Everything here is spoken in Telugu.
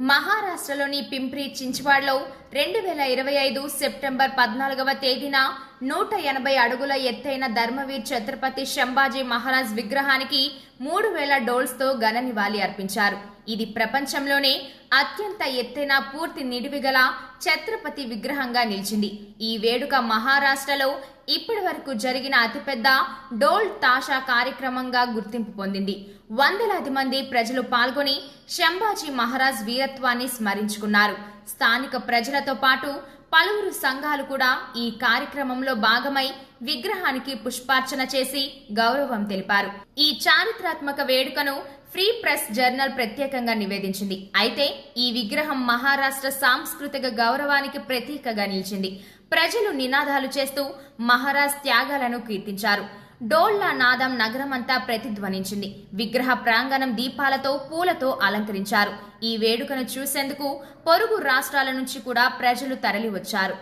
మహారాష్ట్రలోని పింప్రి చించ్వాడ్లో రెండు వేల ఇరవై ఐదు సెప్టెంబర్ పద్నాలుగవ తేదీన నూట ఎనభై అడుగుల ఎత్తైన ధర్మవీర్ ఛత్రపతి శంభాజీ మహారాజ్ విగ్రహానికి మూడు వేల డోల్స్తో ఘన నివాళి అర్పించారు. ఇది ప్రపంచంలోనే అత్యంత ఎత్తైన పూర్తి నిడివిగల ఛత్రపతి విగ్రహంగా నిలిచింది. ఈ వేడుక మహారాష్ట్రలో ఇప్పటి వరకు జరిగిన అతిపెద్ద డోల్ తాషా కార్యక్రమంగా గుర్తింపు పొందింది. వందలాది మంది ప్రజలు పాల్గొని శంభాజీ మహారాజ్ వీరత్వాన్ని స్మరించుకున్నారు. స్థానిక ప్రజలతో పాటు పలువురు సంఘాలు కూడా ఈ కార్యక్రమంలో భాగమై విగ్రహానికి పుష్పార్చన చేసి గౌరవం తెలిపారు. ఈ చారిత్రాత్మక వేడుకను ఫ్రీ ప్రెస్ జర్నల్ ప్రత్యేకంగా నివేదించింది. అయితే ఈ విగ్రహం మహారాష్ట్ర సాంస్కృతిక గౌరవానికి ప్రతీకగా నిలిచింది. ప్రజలు నినాదాలు చేస్తూ మహారాజ్ త్యాగాలను కీర్తించారు. డోళ్ళ నాదం నగరమంతా ప్రతిధ్వనించింది. విగ్రహ ప్రాంగణం దీపాలతో పూలతో అలంకరించారు. ఈ వేడుకను చూసేందుకు పొరుగు రాష్ట్రాల నుంచి కూడా ప్రజలు తరలివచ్చారు.